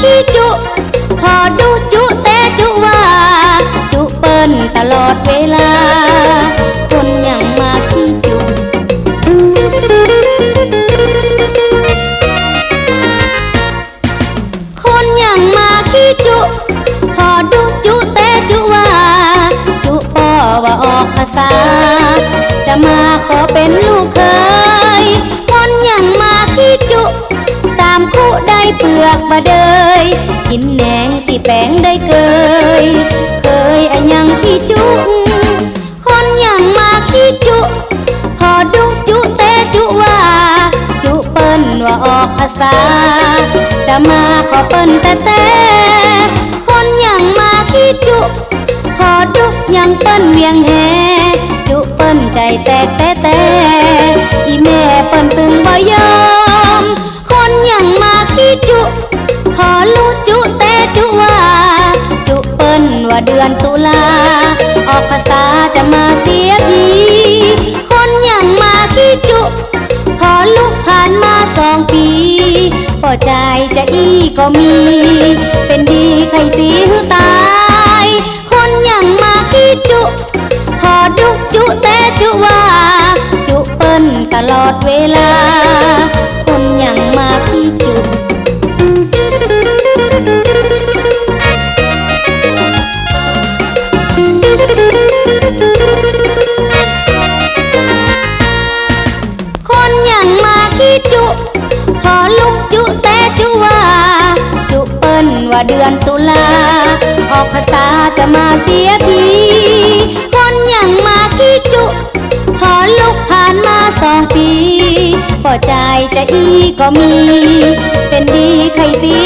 ขี้จุพอดูจุแต่จุว่า จุเปิ้นตลอดเวลา คนยังมาขี้จุคนยังมาขี้จุพอดูจุแต่จุว่า จุพ่อว่าออกภาษา จะมาขอเป็นลูกเคยคนยังมาขี้จุ ได้เปลือกบะเดยกินแหนงตีแป้งได้เกย เคยอะยังขี้จุ คนยังมาขี้จุ พอดุจุเตจุว่า จุเปิ้นว่าออกภาษา จะมาขอเปิ้นแต่แต่คนยังมาขี้จุ พอดุยังเปิ้นเวียงแหจุเปิ้นใจแตกแต่แต่อีแม่เปิ้นตึงบ่ยอ ว่าเดือนตุลา ออกภาษาจะมาเสียที คนยังมาขี้จุ พอลุกผ่านมาสองปีพอใจจะอีก็มี เป็นดีใครตีหือตาย คนยังมาขี้จุ พอดุจุแต่จุว่า จุเปิ้นตลอดเวลา ว่าเดือนตุลา ออกภาษาจะมาเสียทีคนยังมาขี้จุหอลุกผ่านมาสองปีพอใจจะอีก็มี เป็นดีใครตี